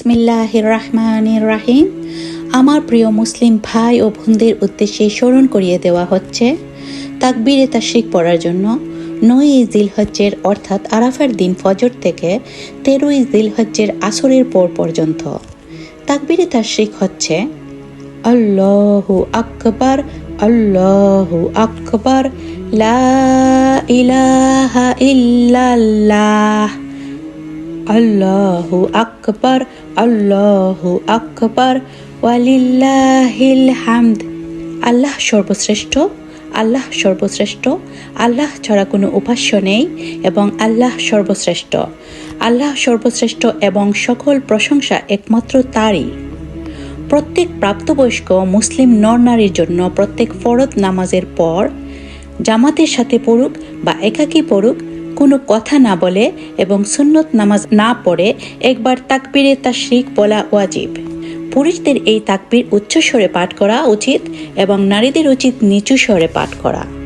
বিসমিল্লাহ রহমান রাহিম। আমার প্রিয় মুসলিম ভাই ও বোনদের উদ্দেশ্যে স্মরণ করিয়ে দেওয়া হচ্ছে তাকবিরে তাশরিক পড়ার জন্য নয় জিলহজ্জের অর্থাৎ আরাফার দিন ফজর থেকে তেরোই জিলহজ্জের আসরের পর পর্যন্ত। তাকবিরে তাশরিক হচ্ছে আল্লাহু আকবার আল্লাহু আকবার, লা ইলাহা ইল্লাল্লাহ। আল্লাহু আকবার আল্লাহু আকবার ওয়ালিল্লাহিল হামদ আল্লাহ সর্বশ্রেষ্ঠ আল্লাহ সর্বশ্রেষ্ঠ, আল্লাহ ছাড়া কোনো উপাস্য নেই এবং আল্লাহ সর্বশ্রেষ্ঠ। আল্লাহ সর্বশ্রেষ্ঠ এবং সকল প্রশংসা একমাত্র তারই। প্রত্যেক প্রাপ্তবয়স্ক মুসলিম নরনারীর জন্য প্রত্যেক ফরদ নামাজের পর জামাতের সাথে পড়ুক বা একাকী পড়ুক কোনো কথা না বলে এবং সুন্নত নামাজ না পড়ে একবার তাকবীরে তাশরিক বলা ওয়াজিব। পুরুষদের এই তাকবির উচ্চস্বরে পাঠ করা উচিত এবং নারীদের উচিত নিচু স্বরে পাঠ করা।